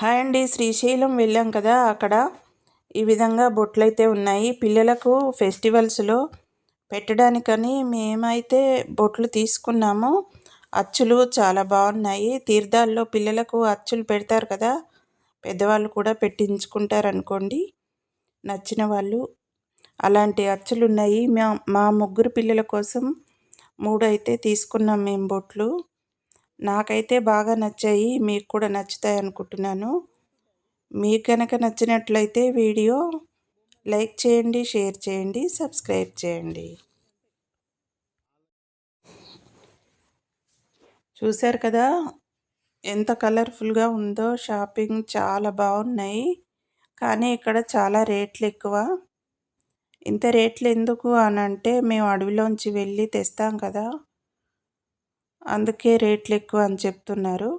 Hi అండి శ్రీశైలం వెళ్ళాం కదా. అక్కడ ఈ విధంగా బొట్లు అయితే ఉన్నాయి. పిల్లలకు ఫెస్టివల్స్లో పెట్టడానికని మేమైతే బొట్లు తీసుకున్నాము. అచ్చులు చాలా బాగున్నాయి. తీర్థాల్లో పిల్లలకు అచ్చులు పెడతారు కదా. పెద్దవాళ్ళు కూడా పెట్టించుకుంటారు అనుకోండి నచ్చిన వాళ్ళు అలాంటి అచ్చులు ఉన్నాయి మా మా ముగ్గురు పిల్లల కోసం మూడు అయితే తీసుకున్నాం మేము బొట్లు. నాకైతే బాగా నచ్చాయి మీకు కూడా నచ్చుతాయి అనుకుంటున్నాను. మీకు కనుక నచ్చినట్లయితే వీడియో లైక్ చేయండి షేర్ చేయండి సబ్స్క్రైబ్ చేయండి. చూశారు కదా? ఎంత కలర్ఫుల్గా ఉందో షాపింగ్ చాలా బాగున్నాయి. కానీ ఇక్కడ చాలా రేట్లు ఎక్కువ. ఇంత రేట్లు ఎందుకు అని అంటే మేము అడవిలోంచి వెళ్ళి తెస్తాం కదా. అందుకే రేట్లు ఎక్కువ అని చెప్తున్నారు.